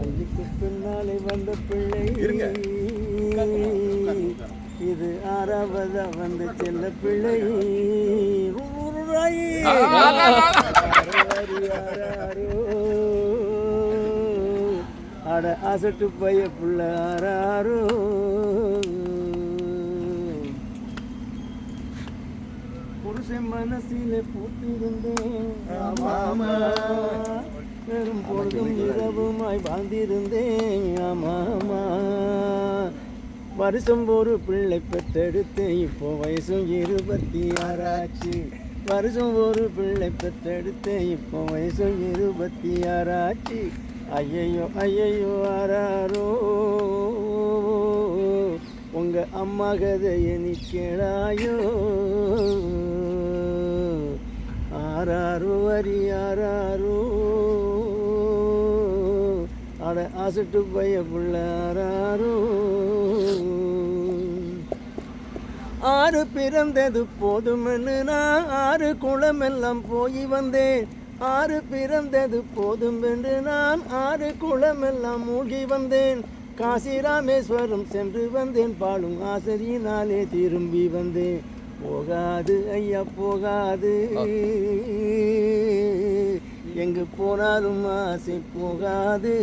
அஞ்சுக்கு பின்னாலே வந்த பிள்ளை. இது ஆறாவதா வந்த செல்ல பிள்ளை. அட அசட்டு பைய புள்ள ஆராரோ புருஷன் மனசில பூத்திருந்தேன் பெரும் பொழுதும் இரவுமாய் வாழ்ந்திருந்தேன் ஆமாமா வருஷம் ஒரு பிள்ளை பெற்றெடுத்தேன் இப்போ வயசும் இருபத்தி ஆறாச்சு. வருஷம் ஒரு பிள்ளை பெற்றெடுத்தேன் இப்போ வயசும் இருபத்தி ஆறாச்சு. ஐயையோ ஐயையோ ஆறாரோ உங்க அம்மா கதையை நீ கேளாயோ. ஆறாரோ வரி அட அசட்டு பைய பிள்ளாரோ ஆறு பிறந்தது போதுமென்னு நான் ஆறு குளமெல்லாம் போய் வந்தேன். ஆறு பிறந்தது போதும் என்று நான் ஆறு குளமெல்லாம் மூழ்கி வந்தேன். காசி ராமேஸ்வரம் சென்று வந்தேன். பாலும் ஆசிரியினாலே திரும்பி வந்தேன். போகாது ஐயா போகாது. எங்கு போனாலும் ஆசை போகாது.